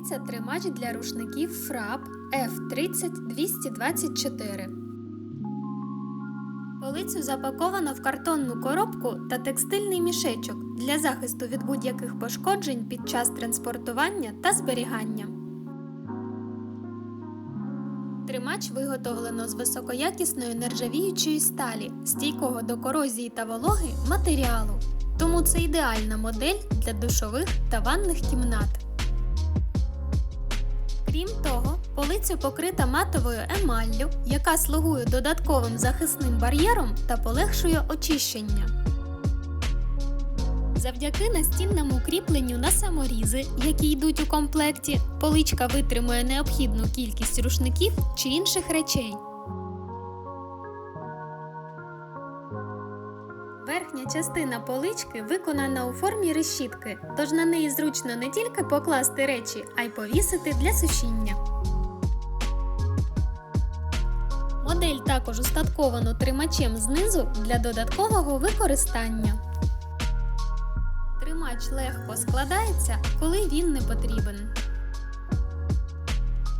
Продається тримач для рушників ФРАП F30224. Полицю запаковано в картонну коробку та текстильний мішечок для захисту від будь-яких пошкоджень під час транспортування та зберігання. Тримач виготовлено з високоякісної нержавіючої сталі, стійкого до корозії та вологи матеріалу. Тому це ідеальна модель для душових та ванних кімнат. Крім того, полиця покрита матовою емаллю, яка слугує додатковим захисним бар'єром та полегшує очищення. Завдяки настінному кріпленню на саморізи, які йдуть у комплекті, поличка витримує необхідну кількість рушників чи інших речей. Верхня частина полички виконана у формі решітки, тож на неї зручно не тільки покласти речі, а й повісити для сушіння. Модель також устатковано тримачем знизу для додаткового використання. Тримач легко складається, коли він не потрібен.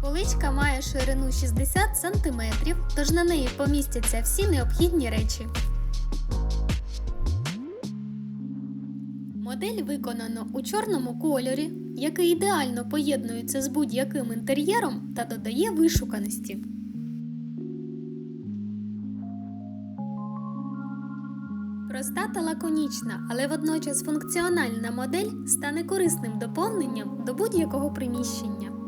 Поличка має ширину 60 см, тож на неї помістяться всі необхідні речі. Модель виконано у чорному кольорі, який ідеально поєднується з будь-яким інтер'єром та додає вишуканості. Проста та лаконічна, але водночас функціональна модель стане корисним доповненням до будь-якого приміщення.